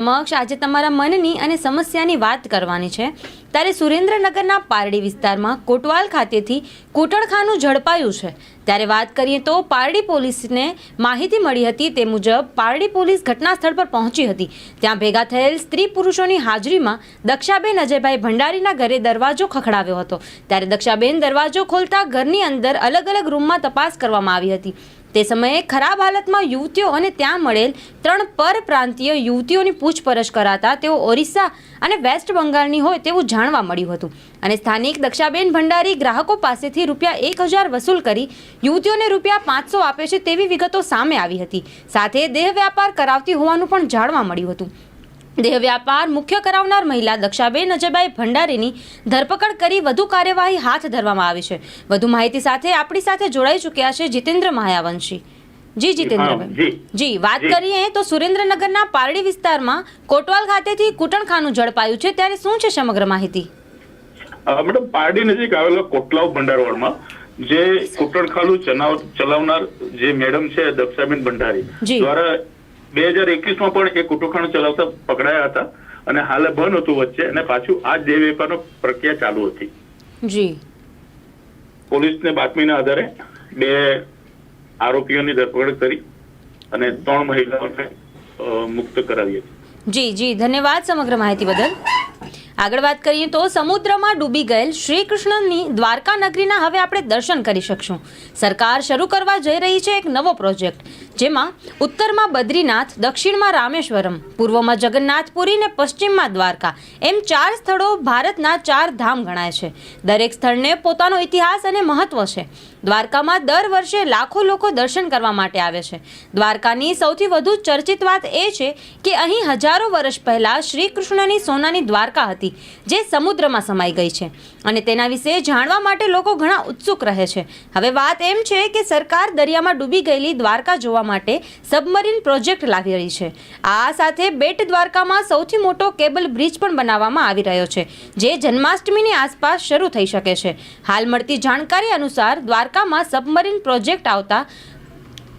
સમક્ષ આજે તમારા મનની અને સમસ્યાની વાત કરવાની છે. ત્યારે સુરેન્દ્રનગરના પારડી વિસ્તારમાં કોટવાલ ખાતેથી કોટળખાનું ઝડપાયું છે. ત્યારે વાત કરીએ તો પારડી પોલીસને માહિતી મળી હતી તે મુજબ પારડી પોલીસ ઘટના સ્થળ પર પહોંચી હતી. ત્યાં ભેગા થયેલ સ્ત્રી પુરુષોની હાજરીમાં દક્ષાબેન અજયભાઈ ભંડારીના ઘરે દરવાજો ખખડાવ્યો હતો. ત્યારે દક્ષાબેન દરવાજો ખોલતા ઘરની અંદર અલગ અલગ રૂમમાં તપાસ કરવામાં આવી હતી. તે સમયે ખરાબ હાલતમાં યુવતીઓ અને ત્યાં મળેલ ત્રણ પરપ્રાંતીય યુવતીઓની પૂછપરછ કરાતા તેઓ ઓરિસ્સા અને વેસ્ટ બંગાળની હોય તેવું જાણવા મળ્યું હતું. અને સ્થાનિક દક્ષાબેન ભંડારી ગ્રાહકો પાસેથી રૂપિયા એક હજાર વસૂલ કરી યુવતીઓને રૂપિયા પાંચસો આપે છે તેવી વિગતો સામે આવી હતી. સાથે દેહ વ્યાપાર કરાવતી હોવાનું પણ જાણવા મળ્યું હતું. દેહ વ્યાપાર મુખ્ય કરાવનાર મહિલા દક્ષાબેન અજયભાઈ ભંડારીની ધરપકડ કરી વધુ કાર્યવાહી હાથ ધરવામાં આવી છે. વધુ માહિતી સાથે આપણી સાથે જોડાઈ ચૂક્યા છે જીતેન્દ્ર માયાવંશી. જી જીતેન્દ્રભાઈ જી. જી વાત કરીએ તો સુરેન્દ્રનગરના પારડી વિસ્તારમાં કોટવાલ ખાતેથી કૂટણખાનું ઝડપાયું છે. ત્યારે શું છે સમગ્ર માહિતી? મેડમ પારડી નજીક આવેલા કોટલાવ ભંડારવાડમાં જે કુટણખાનું ચલાવનાર જે મેડમ છે દક્ષાબેન ભંડારી દ્વારા બે હજાર એકવીસમાં પણ એ કુટુંખાનું ચલાવતા પકડાયા હતા અને હાલે બંધ હતું વચ્ચે અને પાછું આ દેહ વેપારનો પ્રક્રિયા ચાલુ હતી. જી. પોલીસને બાતમીના આધારે બે આરોપીઓની ધરપકડ કરી અને ત્રણ મહિલાઓને મુક્ત કરાવી હતી. જી જી. ધન્યવાદ સમગ્ર માહિતી બદલ. આગળ વાત કરીએ તો સમુદ્રમાં ડૂબી ગયેલ શ્રી કૃષ્ણની દ્વારકા નગરીના હવે આપણે દર્શન કરી શકશું. સરકાર શરૂ કરવા જઈ રહી છે એક નવો પ્રોજેક્ટ. જેમાં ઉત્તરમાં બદ્રીનાથ, દક્ષિણમાં રામેશ્વરમ, પૂર્વમાં જગન્નાથપુરી ને પશ્ચિમમાં દ્વારકા. એમ ચાર સ્થળો ભારતના ચાર ધામ ગણાય છે. દરેક સ્થળને પોતાનો ઇતિહાસ અને મહત્વ છે. દ્વારકામાં દર વર્ષે લાખો લોકો દર્શન કરવા માટે આવે છે. દ્વારકાની સૌથી વધુ ચર્ચિત વાત એ છે કે અહીં હજારો વર્ષ પહેલા શ્રી કૃષ્ણની સોનાની દ્વારકા હતી, જે સમુદ્રમાં સમાઈ ગઈ છે. અને તેના વિશે જાણવા માટે લોકો ઘણા ઉત્સુક રહે છે. હવે વાત એમ છે કે સરકાર દરિયામાં ડૂબી ગયેલી દ્વારકા જોવા માટે સબમરીન પ્રોજેક્ટ લાવી રહી છે. આ સાથે બેટ દ્વારકામાં સૌથી મોટો કેબલ બ્રિજ પણ બનાવવામાં આવી રહ્યો છે, જે જન્માષ્ટમીની આસપાસ શરૂ થઈ શકે છે. હાલ મળતી જાણકારી અનુસાર દ્વારકામાં સબમરીન પ્રોજેક્ટ આવતા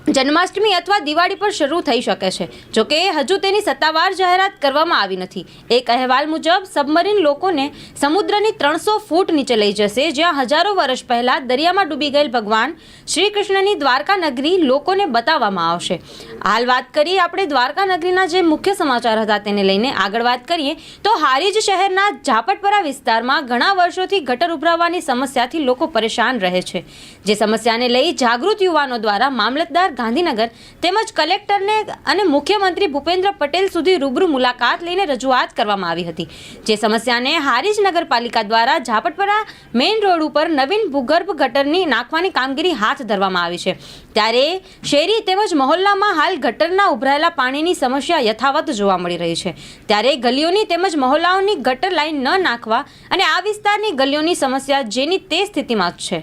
જન્માષ્ટમી અથવા દિવાળી પર શરૂ થઈ શકે છે. જોકે હજુ તેની સત્તાવાર જાહેરાત કરવામાં આવી નથી. એક અહેવાલ મુજબ, સબમરીન લોકોને સમુદ્રની ત્રણસો ફૂટ નીચે લઈ જશે, જ્યાં હજારો વર્ષ પહેલા દરિયામાં ડૂબી ગયેલ ભગવાન શ્રી કૃષ્ણની દ્વારકા નગરી લોકોને બતાવવામાં આવશે. હાલ વાત કરીએ આપણે દ્વારકા નગરીના જે મુખ્ય સમાચાર હતા તેને લઈને. આગળ વાત કરીએ તો હારીજ શહેરના ઝાપટપરા વિસ્તારમાં ઘણા વર્ષોથી ગટર ઉભરાવાની સમસ્યાથી લોકો પરેશાન રહે છે. જે સમસ્યાને લઈ જાગૃત યુવાનો દ્વારા મામલતદાર ગાંધીનગર તેમજ કલેક્ટરને અને મુખ્યમંત્રી ભૂપેન્દ્ર પટેલ સુધી રૂબરૂ મુલાકાત લઈને રજૂઆત કરવામાં આવી હતી. જે સમસ્યાને હારીજ નગરપાલિકા દ્વારા ઝાપટપરા મેઇન રોડ ઉપર નવીન ભૂગર્ભ ગટરની નાખવાની કામગીરી હાથ ધરવામાં આવી છે. ત્યારે શેરી તેમજ મહોલ્લામાં હાલ ગટરના ઉભરાયેલા પાણીની સમસ્યા યથાવત જોવા મળી રહી છે. ત્યારે ગલીઓની તેમજ મહોલ્લાઓની ગટર લાઈન ન નાખવા અને આ વિસ્તારની ગલીઓની સમસ્યા જેની તે સ્થિતિમાં જ છે.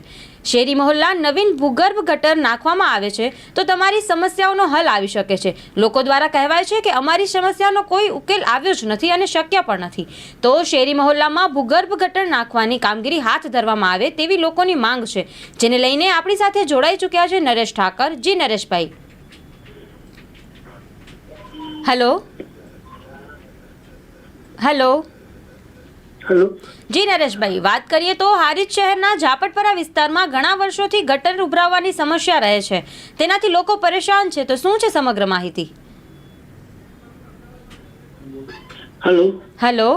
શેરી મહોલ્લા નવીન ભૂગર્ભ ગટર નાખવામાં આવે છે તો તમારી સમસ્યાઓનો હલ આવી શકે છે. લોકો દ્વારા કહેવાય છે કે અમારી સમસ્યાનો કોઈ ઉકેલ આવ્યો જ નથી અને શક્ય પણ નથી. તો શેરી મહોલ્લામાં ભૂગર્ભ ગટર નાખવાની કામગીરી હાથ ધરવામાં આવે તેવી લોકોની માંગ છે, જેને લઈને આપણી સાથે જોડાઈ ચૂક્યા છે નરેશ ઠાકર. જી નરેશભાઈ. હેલો. હેલો. હેલો. જી નરેશભાઈ વાત કરીએ તો હારીજ શહેરના ઝાપટપરા વિસ્તારમાં ઘણા વર્ષોથી ગટર ઉભરાવવાની સમસ્યા રહે છે. તેનાથી લોકો પરેશાન છે. તો શું છે સમગ્ર માહિતી? હેલો. હેલો.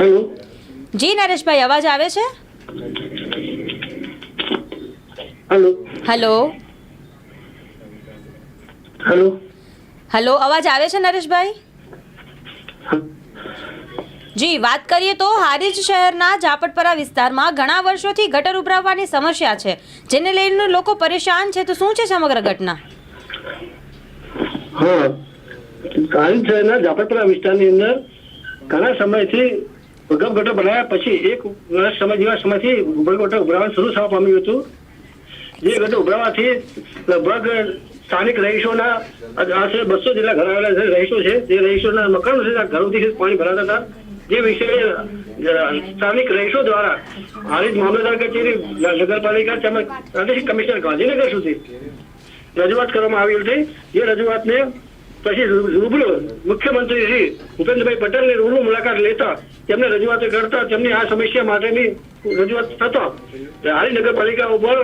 હેલો. જી નરેશભાઈ અવાજ આવે છે? હેલો. હેલો. હેલો. હેલો અવાજ આવે છે નરેશભાઈ? જી, વાત કરીએ તો હારીજ શહેરના ઝાપટપરા વિસ્તારમાં ઘણા વર્ષોથી ગટર ઉભરાવવાની સમસ્યા છે, જેને લઈને લોકો પરેશાન છે. તો શું છે સમગ્ર ઘટના? હા કાળી શહેરના ઝાપટપરા વિસ્તારની અંદર ઘણા સમયથી ભૂગર્ભ ગટર બનાવ્યા પછી એક વર્ષ સમય, જેવા સમયથી ગટર ઉભરાવાનું શરૂ થવા પામ્યું હતું. જે ગટર ઉભરાવાથી લગભગ સ્થાનિક રહીશોના આશરે બસો જેટલા ઘર આવેલા રહીશો છે. જે રહીશોના મકાનો છે ઘરોથી પાણી ભરાતા હતા. જે વિષય સ્થાનિક રહીશો દ્વારા હારીજ મામલતદાર કચેરી નગરપાલિકા તેમજ પ્રાદેશિક કમિશનર ગાંધીનગર સુધી રજૂઆત કરવામાં આવી હતી જે રજૂઆતને પછી રૂબરૂ મુખ્યમંત્રી શ્રી ભૂપેન્દ્રભાઈ પટેલની રૂબરૂ મુલાકાત લેતા તેમને રજૂઆત કરતા તેમની આ સમસ્યા માટેની રજૂઆત થતા હારી નગરપાલિકા ઉપર,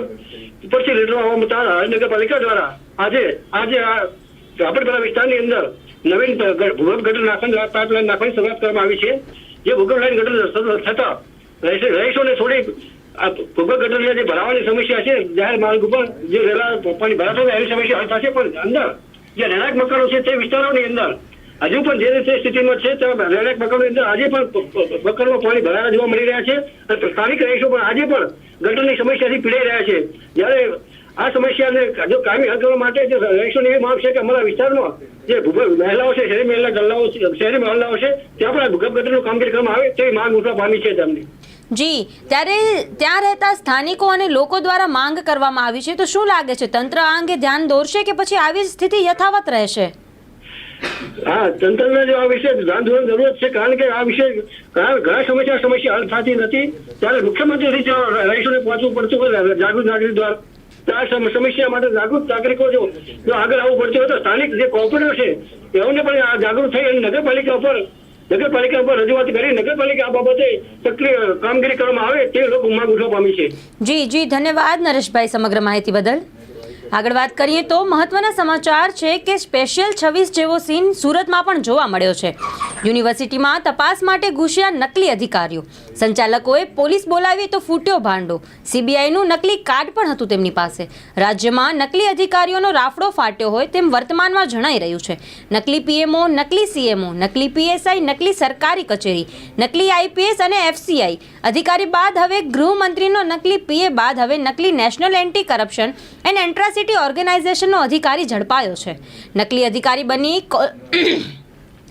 ઉપરથી લેટર આવવા હારી નગરપાલિકા દ્વારા આજે આજે આ રાપરપરા વિસ્તારની અંદર નવીન ભૂગર્ભ ગટર નાખવાની પાઇપલાઇન નાખવાની શરૂઆત કરવામાં આવી છે. જે ભૂગર્ભ લાઈન ગટર થતા રહીશો- રહીશોને થોડી ભૂગર્ભ ગટરની જે ભરાવાની સમસ્યા છે, જાહેર માર્ગ ઉપર જે રેલા પાણી ભરાતો એની સમસ્યા હલ થશે, પણ અંદર જે રહેણાંક મકાનો છે તે વિસ્તારોની અંદર હજુ પણ જે રીતે સ્થિતિમાં છે ત્યાં રહેણાંક મકાનોની અંદર આજે પણ મકાનમાં પાણી ભરાયેલા જોવા મળી રહ્યા છે. અને સ્થાનિક રહીશો પણ આજે પણ ગટરની સમસ્યાથી પીડાઈ રહ્યા છે. જ્યારે આ સમસ્યાને જો કાયમી હલ કરવા માટે જે રહીશોની એવી માંગ છે કે અમારા વિસ્તારમાં જે મહિલાઓ છે શહેરી મહિલા ગલ્લાઓ શહેરી મહિલાઓ છે ત્યાં પણ ભૂગર્ભ ગટરનું કામગીરી કરવામાં આવે તેવી માંગ ઉઠવા પામી છે તેમની. જી ત્યારે ત્યાં રહેતા સ્થાનિકો અને લોકો દ્વારા માંગ કરવામાં આવી છે. તો શું લાગે છે તંત્ર આ અંગે ધ્યાન દોરશે કે પછી આવી સ્થિતિ યથાવત રહેશે? હા તંત્રને જો આ વિશે ધ્યાન દોરવાની જરૂરત છે કારણ કે આ વિશે ઘણા સમસ્યા સમસ્યા હલ થતી નથી. ત્યારે મુખ્યમંત્રી રહીશોને પહોંચવું પડતું જાગૃત નાગરિક દ્વારા. સમસ્યા માટે જાગૃત નાગરિકો જો જો આગળ આવવું પડતું હોય તો સ્થાનિક જે કોર્પોરેટર છે તેઓને પણ જાગૃત થઈ અને નગરપાલિકા ઉપર નગરપાલિકા ઉપર રજૂઆત કરી, નગરપાલિકા આ બાબતે સક્રિય કામગીરી કરવામાં આવે તે લોકો માંગ ઉઠવા પામી છે. જી જી, ધન્યવાદ નરેશભાઈ સમગ્ર માહિતી બદલ. આગળ વાત કરીએ તો મહત્વના સમાચાર છે કે સ્પેશિયલ છવ્વીસ જેવો સીન સુરતમાં પણ જોવા મળ્યો છે. યુનિવર્સિટીમાં તપાસ માટે ઘૂસ્યા નકલી અધિકારીઓ. સંચાલકોએ પોલીસ બોલાવી તો ફૂટ્યો ભાંડો. સીબીઆઈનું નકલી કાર્ડ પણ હતું તેમની પાસે. રાજ્યમાં નકલી અધિકારીઓનો રાફડો ફાટ્યો હોય તેમ વર્તમાનમાં જણાઈ રહ્યું છે. નકલી પીએમઓ, નકલી સીએમઓ, નકલી પીએસઆઈ, નકલી સરકારી કચેરી, નકલી આઈપીએસ અને એફસીઆઈ. અધિકારી બાદ હવે ગૃહમંત્રીનો નકલી પીએ બાદ હવે નકલી national anti corruption and atrocity ઓર્ગેનાઇઝેશનનો અધિકારી ઝડપાયો છે. નકલી અધિકારી બની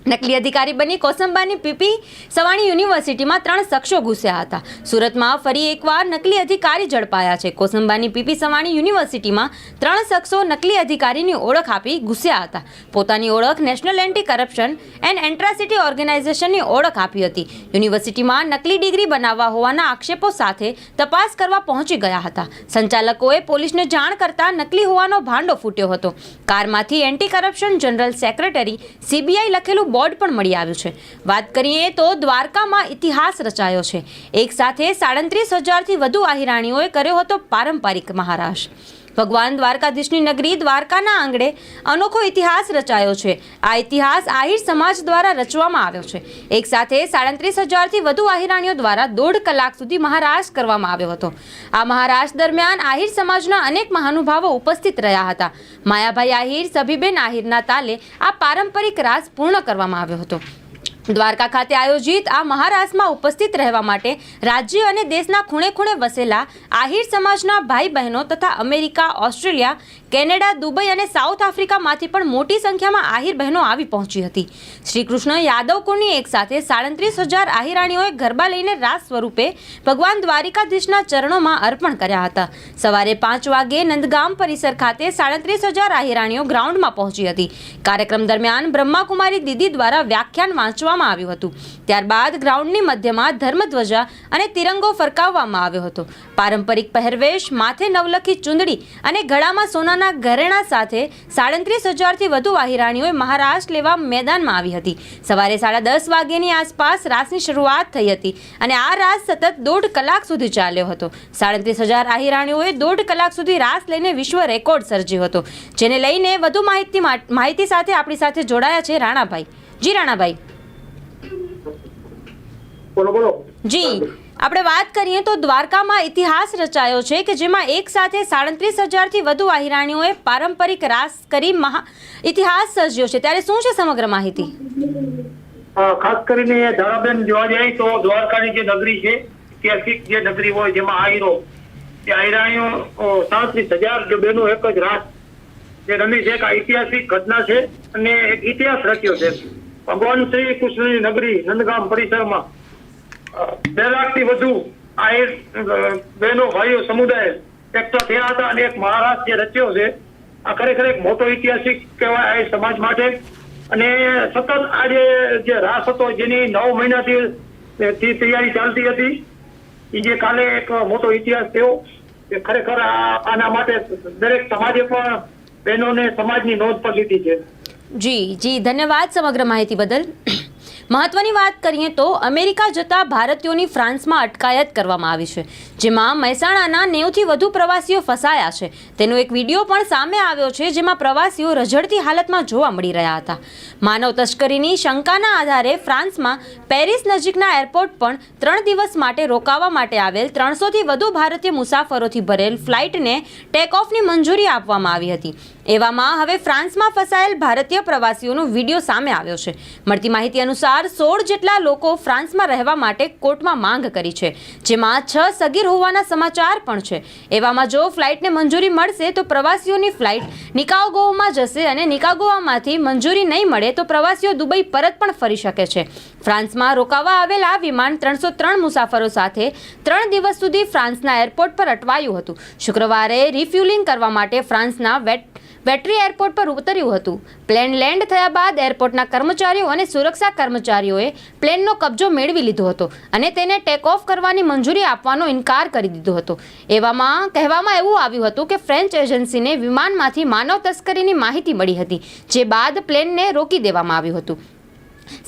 નકલી અધિકારી બની કોસંબાની પીપી સવાણી યુનિવર્સિટીમાં ત્રણ શખ્સો ઘૂસ્યા હતા. સુરતમાં ફરી એકવાર નકલી અધિકારી ઝડપાયા છે. કોસંબાની પીપી સવાણી યુનિવર્સિટીમાં ત્રણ શખ્સો નકલી અધિકારીની ઓળખ આપી ઘૂસ્યા હતા. પોતાની ઓળખ national anti corruption and atrocity ઓર્ગેનાઇઝેશનની ઓળખ આપી હતી. યુનિવર્સિટીમાં નકલી ડિગ્રી બનાવવા હોવાના આક્ષેપો સાથે તપાસ કરવા પહોંચી ગયા હતા. સંચાલકોએ પોલીસને જાણ કરતા નકલી હોવાનો ભાંડો ફૂટ્યો હતો. કારમાંથી anti corruption general secretary CBI લખેલું બોર્ડ પણ મળી આવ્યું છે. વાત કરીએ તો દ્વારકામાં ઇતિહાસ રચાયો છે. એક સાથે સાડત્રીસ હજારથી વધુ આહિરાણીઓએ કર્યો હતો પારંપરિક મહારાશ. ભગવાન દ્વારકાધીશની નગરી દ્વારકાના આંગણે અનોખો ઇતિહાસ રચાયો છે. આ ઇતિહાસ આહિર સમાજ દ્વારા રચવામાં આવ્યો છે. એક સાથે સાડત્રીસ હજારથી વધુ આહિરાણીઓ દ્વારા દોઢ કલાક સુધી મહારાજ કરવામાં આવ્યો હતો. આ મહારાજ દરમિયાન આહિર સમાજના અનેક મહાનુભાવો ઉપસ્થિત રહ્યા હતા. માયાભાઈ આહિર, સભીબેન આહિરના તાલે આ પારંપરિક રાસ પૂર્ણ કરવામાં આવ્યો હતો. દ્વારકા ખાતે આયોજિત આ મહારાસમાં ઉપસ્થિત રહેવા માટે રાજ્ય અને દેશના ખૂણે ખૂણે વસેલા આહિર સમાજના ભાઈ બહેનો તથા અમેરિકા, ઓસ્ટ્રેલિયા, કેનેડા, દુબઈ અને સાઉથ આફ્રિકામાંથી પણ મોટી સંખ્યામાં આહિર બહેનો આવી પહોંચી હતી. શ્રી કૃષ્ણ યાદવ કુળની એક સાથે સાડત્રીસ હજાર આહિરાણીઓએ ગરબા લઈને રાસ સ્વરૂપે ભગવાન દ્વારિકાધીશના ચરણોમાં અર્પણ કર્યા હતા. સવારે પાંચ વાગે નંદગામ પરિસર ખાતે સાડત્રીસ હજાર આહિરાણીઓ ગ્રાઉન્ડમાં પહોંચી હતી. કાર્યક્રમ દરમિયાન બ્રહ્માકુમારી દીદી દ્વારા વ્યાખ્યાન વાંચવામાં આવ્યું હતું. ત્યારબાદ ગ્રાઉન્ડની મધ્યમાં ધર્મધ્વજા અને તિરંગો ફરકાવવામાં આવ્યો હતો. પારંપરિક પહેરવેશ, માથે નવલખી ચુંદડી અને ગળામાં સોનાના ઘરેણા સાથે સાડત્રીસ હજારથી વધુ વાહિરાણીઓએ મહારાષ્ટ્ર લેવા મેદાનમાં આવી હતી. સવારે સાડા દસ વાગ્યાની આસપાસ રાસની શરૂઆત થઈ હતી અને આ રાસ સતત દોઢ કલાક સુધી ચાલ્યો હતો. સાડત્રીસ હજાર આહિરાણીઓએ દોઢ કલાક સુધી રાસ લઈને વિશ્વ રેકોર્ડ સર્જ્યો હતો. જેને લઈને વધુ માહિતી માહિતી સાથે આપણી સાથે જોડાયા છે રાણાભાઈ. જી રાણાભાઈ. બોલો બોલો. જી આપણે વાત કરીએ તો દ્વારકામાં ઇતિહાસ રચાયો છે કે જેમાં એક સાથે સાડત્રીસ હજારથી વધુ આહિરાણીઓએ પારંપરિક રાસ કરી મહા ઇતિહાસ સર્જ્યો છે. ત્યારે શું છે સમગ્ર માહિતી? ખાસ કરીને ધારાબેન જોવા જાય તો દ્વારકાની જે નગરી છે ઐતિહાસિક જે નગરી હોય જેમાં આયરો તે આહિરાણીઓ સાડત્રીસ હજાર જે બેનો એક જ રાસ જે રમી છે એક ઐતિહાસિક ઘટના છે અને એક ઇતિહાસ રચ્યો છે. ભગવાન શ્રી કૃષ્ણની નગરી નંદગામ પરિસરમાં બે લાખથી વધુ આ એક બહેનો, ભાઈઓ, સમુદાય એકઠા થયા હતા અને એક મહારાષ્ટ્ર જે રચ્યો છે. આ ખરેખર એક મોટો ઐતિહાસિક કહેવાય આહિર સમાજ માટે. અને સતત આ જે રાસ હતો જેની નવ મહિનાથી તૈયારી ચાલતી હતી એ જે કાલે એક મોટો ઇતિહાસ થયો કે ખરેખર આ, આના માટે દરેક સમાજે પણ બહેનોને સમાજની નોંધ પણ લીધી છે. જી જી, ધન્યવાદ સમગ્ર માહિતી બદલ. મહત્વની વાત કરીએ તો અમેરિકા જતા ભારતીયોની ફ્રાન્સમાં અટકાયત કરવામાં આવી છે, જેમાં મહેસાણાના નેવથી વધુ પ્રવાસીઓ ફસાયા છે. તેનો એક વીડિયો પણ સામે આવ્યો છે, જેમાં પ્રવાસીઓ રઝળતી હાલતમાં જોવા મળી રહ્યા હતા. માનવ તસ્કરીની શંકાના આધારે ફ્રાન્સમાં પેરિસ નજીકના એરપોર્ટ પણ ત્રણ દિવસ માટે રોકાવા માટે આવેલ ત્રણસોથી વધુ ભારતીય મુસાફરોથી ભરેલ ફ્લાઇટને ટેક ઓફની મંજૂરી આપવામાં આવી હતી. એવામાં હવે ફ્રાન્સમાં ફસાયેલ ભારતીય પ્રવાસીઓનો વીડિયો સામે આવ્યો છે. મળતી માહિતી અનુસાર સોળ જેટલા લોકો ફ્રાન્સમાં રહેવા માટે કોર્ટમાં માંગ કરી છે, જેમાં છ સગીર હોવાના સમાચાર પણ છે. એવામાં જો ફ્લાઇટને મંજૂરી મળશે તો પ્રવાસીઓની ફ્લાઇટ નિકાગોમાં જશે અને નિકાગોવામાંથી મંજૂરી નહીં મળે તો પ્રવાસીઓ દુબઈ પરત પણ ફરી શકે છે. ફ્રાન્સમાં રોકાવા આવેલા વિમાન ત્રણસો ત્રણ મુસાફરો સાથે ત્રણ દિવસ સુધી ફ્રાન્સના એરપોર્ટ પર અટવાયું હતું. શુક્રવારે રિફ્યુલિંગ કરવા માટે ફ્રાન્સના વેટ વેટરી એરપોર્ટ પર ઉતર્યું હતું. પ્લેન લેન્ડ થયા બાદ એરપોર્ટના કર્મચારીઓ અને સુરક્ષા કર્મચારીઓએ પ્લેનનો કબજો મેળવી લીધો હતો અને તેને ટેક ઓફ કરવાની મંજૂરી આપવાનો ઇનકાર કરી દીધો હતો. એવામાં, કહેવામાં એવું આવ્યું હતું કે ફ્રેન્ચ એજન્સીને વિમાનમાંથી માનવ તસ્કરીની માહિતી મળી હતી, જે બાદ પ્લેનને રોકી દેવામાં આવ્યું હતું.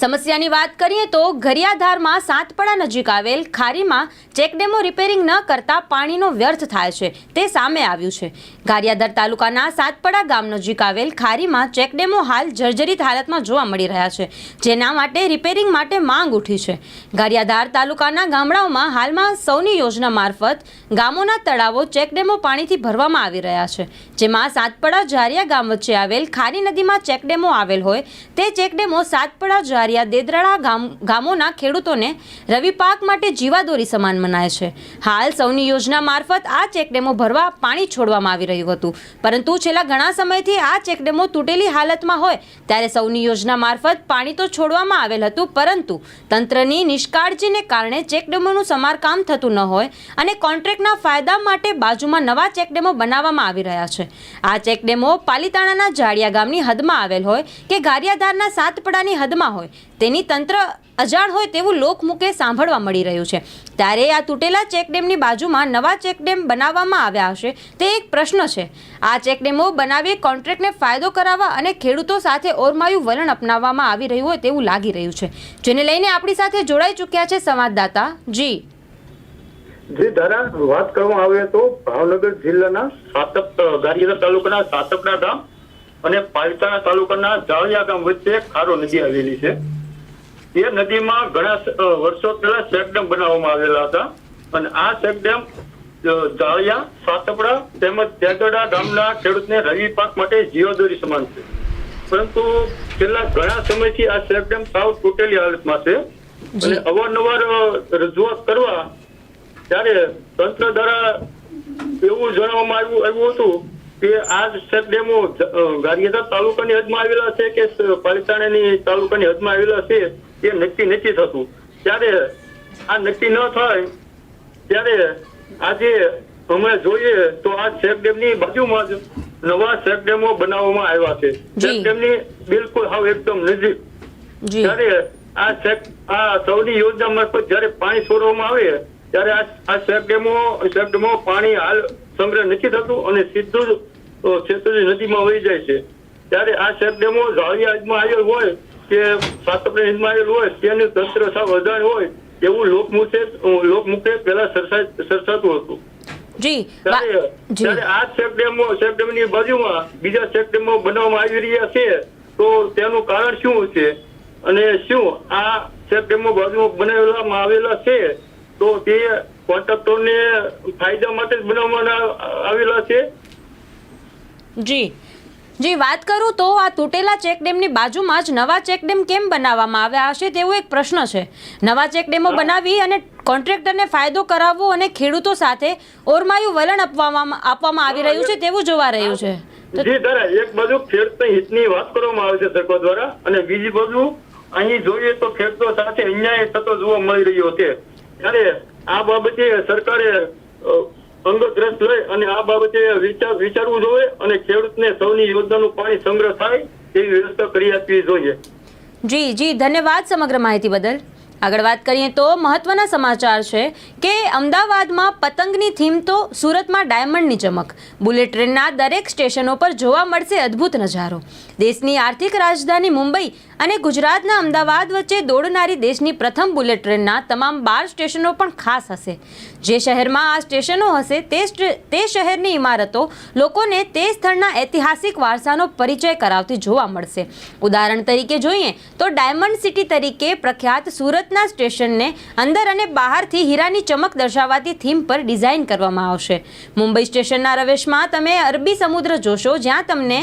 સમસ્યાની વાત કરીએ તો ઘરિયાધારમાં સાતપડા નજીક આવેલ ખારીમાં ચેકડેમો રિપેરિંગ ન કરતા પાણીનો વ્યર્થ થાય છે. તે સામે આવ્યું છે. ગારિયાધાર તાલુકાના સાતપડા ગામ નજીક આવેલ ખારીમાં ચેકડેમો હાલ જર્જરિત હાલતમાં જોવા મળી રહ્યા છે, જેના માટે રિપેરિંગ માટે માંગ ઉઠી છે. ગારિયાધાર તાલુકાના ગામડાઓમાં હાલમાં સૌની યોજના મારફત ગામોના તળાવો ચેકડેમો પાણીથી ભરવામાં આવી રહ્યા છે. જેમાં સાતપડા જારિયા ગામ વચ્ચે આવેલ ખારી નદીમાં ચેકડેમો આવેલ હોય, તે ચેકડેમો સાતપડા જારિયા દેદરાળા ગામ ગામોના ખેડૂતોને રવિ પાક માટે જીવાદોરી સમાન મનાય છે. હાલ સૌની યોજના મારફત આ ચેકડેમો ભરવા પાણી છોડવામાં આવી રહ્યું હતું. પરંતુ છેલ્લા ઘણા સમયથી આ ચેકડેમો તૂટેલી હાલતમાં હોય ત્યારે સૌની યોજના મારફત પાણી તો છોડવામાં આવેલ હતું, પરંતુ તંત્રની નિષ્કાળજીને કારણે ચેકડેમોનું સમારકામ થતું ન હોય અને કોન્ટ્રાક્ટના ફાયદા માટે બાજુમાં નવા ચેકડેમો બનાવવામાં આવી રહ્યા છે. આ ચેકડેમો પાલીતાણાના જાડિયા ગામની હદમાં આવેલ હોય કે ગારિયાધારના સાતપડાની હદમાં હોય. તેની તંત્ર અજાણ હોય તેવું લોકમુખે સાંભળવા મળી રહ્યું છે. ત્યારે આ તૂટેલા ચેકડેમની બાજુમાં નવા ચેકડેમ બનાવવામાં આવ્યા હશે તે એક પ્રશ્ન છે. આ ચેકડેમો બનાવી કોન્ટ્રાક્ટને ફાયદો કરાવવા અને ખેડૂતો સાથે ઓરમાયું વલણ અપનાવવામાં આવી રહ્યું હોય તેવું લાગી રહ્યું છે. જેને લઈને આપણી સાથે જોડાઈ ચૂક્યા છે સંવાદદાતા. જી. જે ધારા વાત કરવામાં આવે તો ભાવનગર જિલ્લાના સાતપ ગારિયાદા તાલુકાના સાતપડા ગામ અને પાલિતાણા તાલુકાના જાળિયા ગામ વચ્ચે ખારો નદી આવેલી છે. એ નદીમાં ઘણા વર્ષો પહેલા ચેકડેમ બનાવવામાં આવેલા હતા. અને આ ચેકડેમ જાળિયા સાતપડા તેમજ તેગડા ગામના ખેડૂતને રવિ પાક માટે જીવદોરી સમાન છે. પરંતુ છેલ્લા ઘણા સમયથી આ ચેકડેમ સાવ તૂટેલી હાલતમાં છે. અને. અવારનવાર રજૂઆત કરવા ત્યારે તંત્ર દ્વારા એવું જણાવવામાં આવ્યું આવ્યું હતું કે આ સેટ ડેમો ગારિયાધાર તાલુકાની હદમાં આવેલા છે કે પાલિતાણાની તાલુકાની હદમાં આવેલા છે એ નક્કી નથી થતું. ત્યારે આ નક્કી ન થાય ત્યારે આજે અમે જોઈએ તો આ ચેક ડેમની બાજુમાં જ નવા ચેક ડેમો બનાવવામાં આવ્યા છે. ચેક ડેમની બિલકુલ હાવ એકદમ નજીક. ત્યારે આ ચેક આ સૌની યોજના મારફત જયારે પાણી છોડવામાં આવે ત્યારે આ ચેક ડેમો ચેક ડેમો પાણી હાલ સંગ્રહ નથી થતું અને સીધું જ છેતરી નદીમાં વહી જાય છે. ત્યારે આ શેરડેમો ડેમો ઝાડિયા આવેલ હોય કે સાતપડા હદમાં આવેલ હોય તેનું તંત્ર સાવ વધારે હોય એવું લોકમુખે લોકમુખે પહેલા સરસાતું હતું. જી ત્યારે આ ચેક ડેમો બાજુમાં બીજા બનાવવામાં આવી રહ્યા છે તો તેનું કારણ શું છે? અને શું આ ચેક ડેમો બાજુમાં બનાવેલામાં આવેલા છે? તો તે કોન્ટ્રાક્ટરને ફાયદા માટે જ બનાવવામાં આવેલા છે? જી. જી વાત કરું તો આ તૂટેલા ચેકડેમની બાજુમાં જ નવા ચેકડેમ કેમ બનાવવામાં આવ્યા હશે તેવો એક પ્રશ્ન છે. નવા ચેકડેમો બનાવી અને કોન્ટ્રાક્ટરને ફાયદો કરાવવો અને ખેડૂતો સાથે ઓરમાયું વલણ આપવામાં આપવામાં આવી રહ્યું છે તેવું જોવા રહ્યું છે. જી દાદા એક બાજુ ખેડૂત હિતની વાત કરવામાં આવે છે સરકાર દ્વારા અને બીજી બાજુ અહીં જોઈએ તો ખેડૂતો સાથે અન્યાય થતો જોવા મળી રહ્યો છે. ત્યારે આ બાબતે સરકારે અંગત રસ લઈ અને આ બાબતે વિચાર, વિચારવું જોઈએ અને ખેડૂતને સૌની યોજનાનું પાણી સંગ્રહ થાય તેવી વ્યવસ્થા કરી આપવી જોઈએ. જી જી, ધન્યવાદ સમગ્ર માહિતી બદલ. આગળ વાત કરીએ તો મહત્વના સમાચાર છે કે અમદાવાદમાં પતંગની થીમ તો સુરતમાં ડાયમંડની ચમક. બુલેટ ટ્રેનના દરેક સ્ટેશનો પર જોવા મળશે અદ્ભુત નજારો. દેશની આર્થિક રાજધાની મુંબઈ અને ગુજરાતના અમદાવાદ વચ્ચે દોડનારી દેશની પ્રથમ બુલેટ ટ્રેનના તમામ બાર સ્ટેશનો પણ ખાસ હશે. જે શહેરમાં આ સ્ટેશનો હશે, તે તે શહેરની ઇમારતો લોકોને તે સ્થળના ઐતિહાસિક વારસાનો પરિચય કરાવતી જોવા મળશે. ઉદાહરણ તરીકે જોઈએ તો ડાયમંડ સિટી તરીકે પ્રખ્યાત સુરતના સ્ટેશનને અંદર અને બહારથી હીરાની ચમક દર્શાવવાથી થીમ પર ડિઝાઇન કરવામાં આવશે. મુંબઈ સ્ટેશનના રવેશમાં તમે અરબી સમુદ્ર જોશો, જ્યાં તમને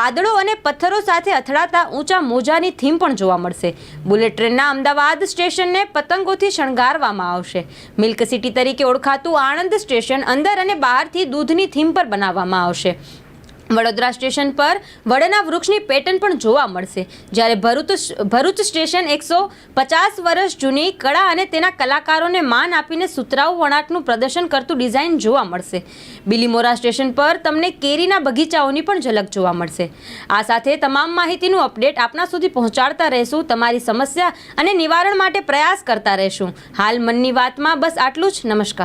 વાદળો અને પથ્થરો સાથે અથડાતા ઊંચા મોજાની થીમ પણ જોવા મળશે. બુલેટ ટ્રેનના અમદાવાદ સ્ટેશનને પતંગોથી શણગારવામાં આવશે. મિલ્ક સિટી તરીકે ઓળખાતું આણંદ સ્ટેશન અંદર અને બહારથી દૂધની થીમ પર બનાવવામાં આવશે. વડોદરા સ્ટેશન પર વડના વૃક્ષની પેટર્ન પણ જોવા મળશે. જ્યારે ભરૂચ ભરૂચ સ્ટેશન એકસો પચાસ વર્ષ જૂની કળા અને તેના કલાકારોને માન આપીને સુતરાઉ વણાટનું પ્રદર્શન કરતું ડિઝાઇન જોવા મળશે. બિલીમોરા સ્ટેશન પર તમને કેરીના બગીચાઓની પણ ઝલક જોવા મળશે. આ સાથે તમામ માહિતીનું અપડેટ આપના સુધી પહોંચાડતા રહેશું, તમારી સમસ્યા અને નિવારણ માટે પ્રયાસ કરતા રહેશું. હાલ મનની વાતમાં બસ આટલું જ. નમસ્કાર.